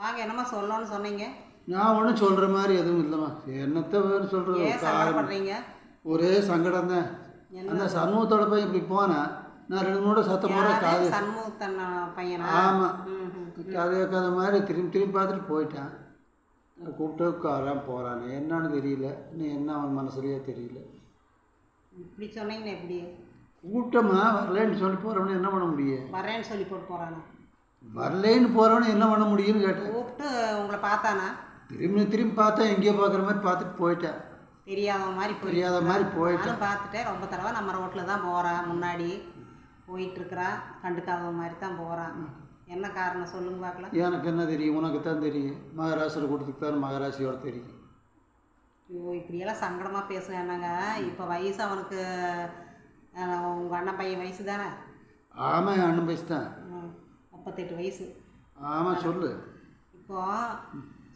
வாங்க என்னம்மா சொல்லணும்னு சொன்னீங்க? நான் ஒன்றும் சொல்கிற மாதிரி எதுவும் இல்லைம்மா. என்னத்த வேறு சொல்கிறது ஒரே சங்கடம் தான். அந்த சண்முகத்தோட பையன் இப்படி போனேன். நான் ரெண்டு மூணு சத்தம் போட காது? சண்முகத்தன் பையனா? ஆமாம். கதை கேட்காத மாதிரி திரும்பி திரும்பி பார்த்துட்டு போயிட்டான். கூப்பிட்டு வரான் போகிறான் என்னன்னு தெரியல. இன்னும் என்ன அவன் மனசுலையே தெரியல. இப்படி சொன்னீங்கன்னா எப்படி கூட்டமா வரலேன்னு சொல்லி போகிறவனு என்ன பண்ண முடியும்? வரேன்னு சொல்லி போட்டு போறானா? வரலேன்னு போகிறவனு என்ன பண்ண முடியும்னு கேட்டேன். கூப்பிட்டு உங்களை பார்த்தானா? திரும்பி திரும்பி பார்த்தா எங்கேயோ பார்க்குற மாதிரி பார்த்துட்டு போயிட்டேன். தெரியாத மாதிரி போய் தெரியாத மாதிரி போயிட்டேன். பார்த்துட்டேன். ரொம்ப தடவை நம்ம ரோட்டில் தான் போகிறான் முன்னாடி போயிட்டு இருக்கிறான் கண்டுக்காத மாதிரி தான் போகிறான் என்ன காரணம் சொல்லுங்க பார்க்கலாம். எனக்கு என்ன தெரியும்? உனக்கு தான் தெரியும். மகராசியில் கொடுத்துக்கு தான் மகராசியோட தெரியும். ஐயோ இப்படியெல்லாம் சங்கடமாக பேசுங்க என்னங்க. இப்போ வயசு அவனுக்கு உங்கள் அண்ணன் பையன் வயசு தானே? ஆமாம் என் அண்ணன் வயசு தான். முப்பத்தெட்டு வயசு. ஆமாம் சொல்லு. இப்போ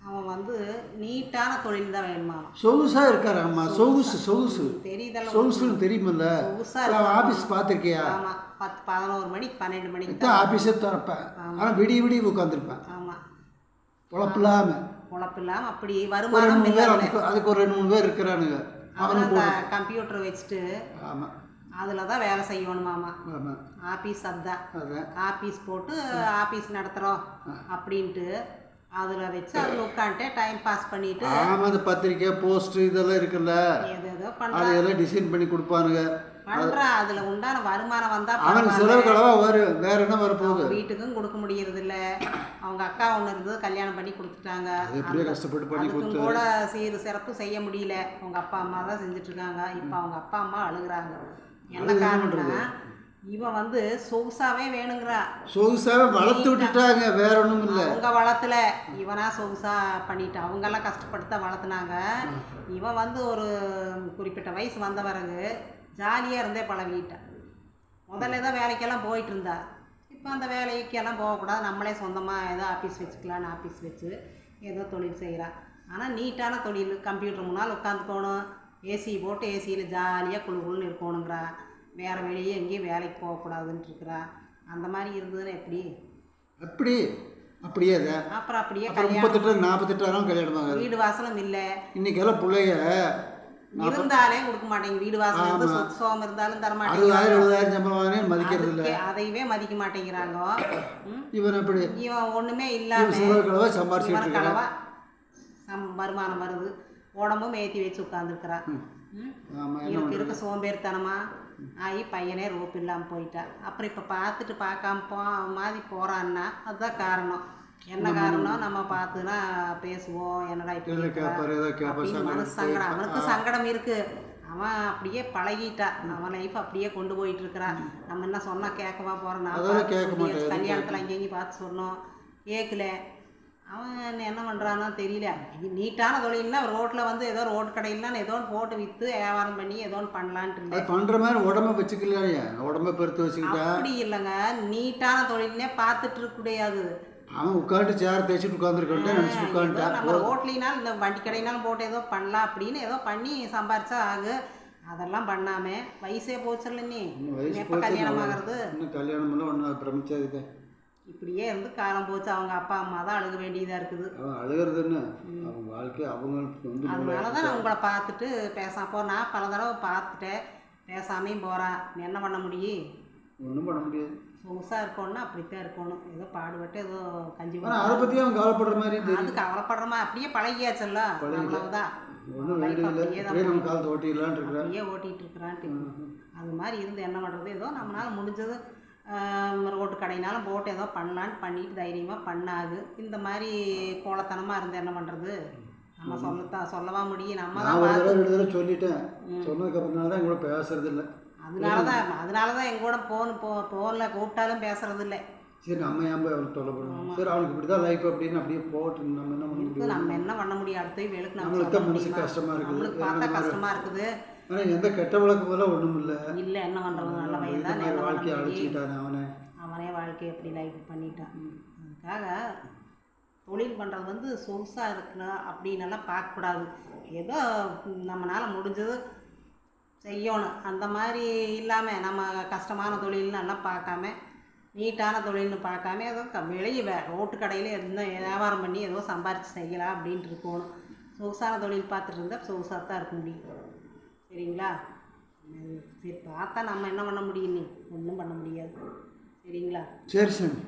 அவன் வந்து நீட்டான தொழில் தான் வேணுமா? சொகுசாக இருக்காரு அம்மா. சொகுசு. சொகுசு தெரியுதல்ல சொகுசுன்னு தெரியுமில்ல. சொகுசா ஆஃபீஸ் பார்த்துருக்கியா? ஆமாம் பத்து பதினோரு மணிக்கு பன்னெண்டு மணிக்கு தான். ஆஃபீஸே திறப்பேன். ஆனால் விடிய விடிய உட்காந்துருப்பேன். ஆமாம் பொழப்பு இல்லாமல் பொழப்பு இல்லாமல் அப்படி வருமானம் அதுக்கு ஒரு ரெண்டு மூணு பேர் இருக்கிறானுங்க. அவன் அந்த கம்ப்யூட்டர் வச்சுட்டு ஆமாம் அதில் தான் வேலை செய்யணுமாமா. ஆஃபீஸ் அதான். ஆஃபீஸ் போட்டு ஆஃபீஸ் நடத்துகிறோம் அப்படின்ட்டு அதில் வச்சு அதில் உட்காந்துட்டே டைம் பாஸ் பண்ணிட்டு ஆமாம் அந்த பத்திரிக்கை போஸ்ட் இதெல்லாம் இருக்குல்ல. அதையெல்லாம் டிசைன் பண்ணி கொடுப்பானுங்க. பண்ணுறான் அதில் உண்டான வருமானம் வந்தால் அவனுக்கு செலவு கலவாக வரும் வேற என்ன வரப்போகுது வீட்டுக்கும் கொடுக்க முடியறதில்ல. அவங்க அக்கா ஒன்று இருந்தது கல்யாணம் பண்ணி கொடுத்துட்டாங்க. கஷ்டப்பட்டு பண்ணி கூட சீர் சிறப்பு செய்ய முடியல. அவங்க அப்பா அம்மா தான் செஞ்சுட்டு இருக்காங்க. இப்போ அவங்க அப்பா அம்மா அழுகுறாங்க. என்ன காரணம்னா இவன் வந்து சொகுசாவே வேணுங்கிறா. சொகுசாவே வளர்த்து விட்டுட்டாங்க வேற ஒன்றும் இல்லை அவங்க வளத்துல இவனா சொகுசா பண்ணிட்டு அவங்கெல்லாம் கஷ்டப்பட்டு தான் வளர்த்துனாங்க. இவன் வந்து ஒரு குறிப்பிட்ட வயசு வந்த பிறகு ஜாலியாக இருந்தே பழகிட்டான். முதல்ல தான் வேலைக்கெல்லாம் போயிட்டு இருந்தா இப்போ அந்த வேலைக்கெல்லாம் போகக்கூடாது. நம்மளே சொந்தமாக ஏதோ ஆஃபீஸ் வச்சுக்கலான்னு ஆஃபீஸ் வச்சு ஏதோ தொழில் செய்கிறா ஆனால் நீட்டான தொழில் கம்ப்யூட்டர் முன்னால் உட்காந்துக்கணும் ஏசி போட்டு ஏசியில் ஜாலியாக குழு குழுன்னு இருக்கணுங்கிறா. வேறு வெளியே எங்கேயும் வேலைக்கு போகக்கூடாதுன்ட்டு இருக்கிறா அந்த மாதிரி இருந்ததுன்னா எப்படி? அப்படி? அப்படியே அப்புறம் அப்படியே முப்பத்தெட்டு நாற்பத்தெட்டாயிரம் கல்யாணம் ஆகுது. வீடு வாசலும் இல்லை. இன்னைக்கெல்லாம் பிள்ளைங்க இருந்தாலே கொடுக்க மாட்டேங்க. வீடு வாசல் இருந்து சொத்து சோகம் இருந்தாலும் தர மாட்டேங்கிறாங்க எழுபதாயிரம் சம்பளம் மதிக்கிறது இல்லை அதையவே மதிக்க மாட்டேங்கிறாங்க? இவன் எப்படி இவன் ஒண்ணுமே இவன் இல்லாம செலவு? கலவா சம் வருமானம் வருது. உடம்பும் ஏற்றி வச்சு உட்காந்துருக்குறா ஆமாம் என்ன இவனுக்கு இருக்க சோம்பேறித்தனமா? ஆகி பையனே ரோப்பு இல்லாமல் போயிட்டா. அப்புறம் இப்போ பார்த்துட்டு பார்க்காம போ மாதிரி போகிறான்னா அதுதான் காரணம். என்ன காரணம்? நம்ம பார்த்துனா பேசுவோம். என்னடா இப்படி மனசு சங்கடம் அவனுக்கு சங்கடம். இருக்கு. அவன் அப்படியே பழகிட்டா. அவன் லைஃப் அப்படியே கொண்டு போயிட்டு இருக்கிறான் நம்ம என்ன சொன்னா கேட்கவா போறோம்? நான் கல்யாணத்துல அங்கேயும் பார்த்து சொன்னோம். கேட்கல. அவன் என்ன பண்ணுறானோ தெரியல. நீட்டான தொழில்னா ரோட்டில் வந்து ஏதோ ரோடு கடையிலாம் ஏதோ ஒன்று போட்டு விற்று வியாபாரம் பண்ணி ஏதோ பண்ணலான்ட்டு பண்ணுற மாதிரி உடம்ப வச்சுக்கலையா உடம்ப பெருத்து வச்சுக்கிட்டா. அப்படி இல்லைங்க. நீட்டான தொழில்னே பார்த்துட்டு இருக்க முடியாது. அவன் உட்காந்து சேர் தேய்ச்சிட்டு உட்காந்துருக்கேன் நினச்சிட்டு ஏதோ உட்காந்துட்டான் நம்ம ரோட்லினாலும் இந்த வண்டி கடையினாலும் போட்டு ஏதோ பண்ணலாம் அப்படின்னு ஏதோ பண்ணி சம்பாரிச்சா ஆகு. அதெல்லாம் பண்ணாம வயசே போச்சுல்ல நீ. எப்போ கல்யாணம் ஆகிறது? இன்னும் கல்யாணம் பண்ணல ஒன்று பிரமிச்சது இப்படியே இருந்து காலம் போச்சு. அவங்க அப்பா அம்மா தான் அழுக வேண்டியதாக இருக்குது. அவன் அழுகிறதுன்னு அவன் வாழ்க்கை அவங்களுக்கு வந்து அதனால தான் நான் உங்களை பார்த்துட்டு பேசாம போ நான் பல தடவை பார்த்துட்டேன். பேசாமையும் போகிறேன் என்ன பண்ண முடியும்? ஒன்றும் பண்ண முடியாது. சொகுசாக இருக்கணும்னா அப்படித்தான் இருக்கணும். ஏதோ பாடுபட்டு ஏதோ கஞ்சி அதை பற்றி அவன் கவலைப்படுற மாதிரி அது கவலைப்படுறமா? அப்படியே பழகியாச்சல்ல. அவ்வளவுதான். ஒன்றும் நம்ம காலத்தை இருக்கிறேன். அப்படியே ஓட்டிகிட்டு இருக்கிறான்ட்டு. அது மாதிரி இருந்து என்ன பண்ணுறது ஏதோ நம்மளால் முடிஞ்சது. ரோட்டு கடையினாலும் போட்டு ஏதோ பண்ணலான்னு பண்ணிட்டு தைரியமாக பண்ணாது. இந்த மாதிரி கோலத்தனமாக இருந்து என்ன பண்ணுறது நம்ம சொல்லத்தான் சொல்லவா முடியும். நம்ம நான் ஒரு பார்த்து தடவை ரெண்டு தடவை சொல்லிட்டேன். சொன்னதுக்கு அப்புறம்னால தான் எங்கூட பேசுறது இல்லை அதனால தான் அதனால தான் எங்கூட ஃபோன் போ ஃபோனில் கூப்பிட்டாலும் பேசுறது இல்லை சரி நம்ம ஏன் போய் அவனுக்கு தொலைப்படணும் சரி அவனுக்கு இப்படி தான் லைஃப் அப்படின்னு அப்படியே போகட்டும் நம்ம என்ன பண்ண முடியும்? நம்ம என்ன பண்ண முடியும்? அடுத்த வேலுக்கு நம்ம நம்மளுக்கு தான் மனசு முடியுமா? கஷ்டமா இருக்குது. நம்மளுக்கு பார்த்தா கஷ்டமா இருக்குது. ஆனால் எந்த கெட்ட வழக்கமெல்லாம் ஒன்றும் இல்லை இல்லை என்ன பண்ணுறது நல்ல வயது தான் என்ன வாழ்க்கையை அழைச்சிக்கிட்டானே அவனை. அவனே வாழ்க்கையை எப்படி லைஃப் பண்ணிட்டான். அதுக்காக தொழில் பண்ணுறது வந்து சொகுசாக இருக்கலாம் அப்படின்னு எல்லாம் பார்க்கக்கூடாது. ஏதோ நம்மளால் முடிஞ்சது செய்யணும். அந்த மாதிரி இல்லாமல் நம்ம கஷ்டமான தொழில்னு எல்லாம் பார்க்காம நீட்டான தொழில்னு பார்க்காம ஏதோ க வெளியே வே ரோட்டு கடையில் இருந்தால் வியாபாரம் பண்ணி ஏதோ சம்பாரிச்சு செய்யலாம் அப்படின்ட்டு இருக்கணும். சொகுசான தொழில் பார்த்துட்டு இருந்தால் சொகுசாக தான் இருக்க முடியும். சரிங்களா? சரி பார்த்தா நம்ம என்ன பண்ண முடியும் நீ ஒன்றும் பண்ண முடியாது. சரிங்களா? சரி சாமி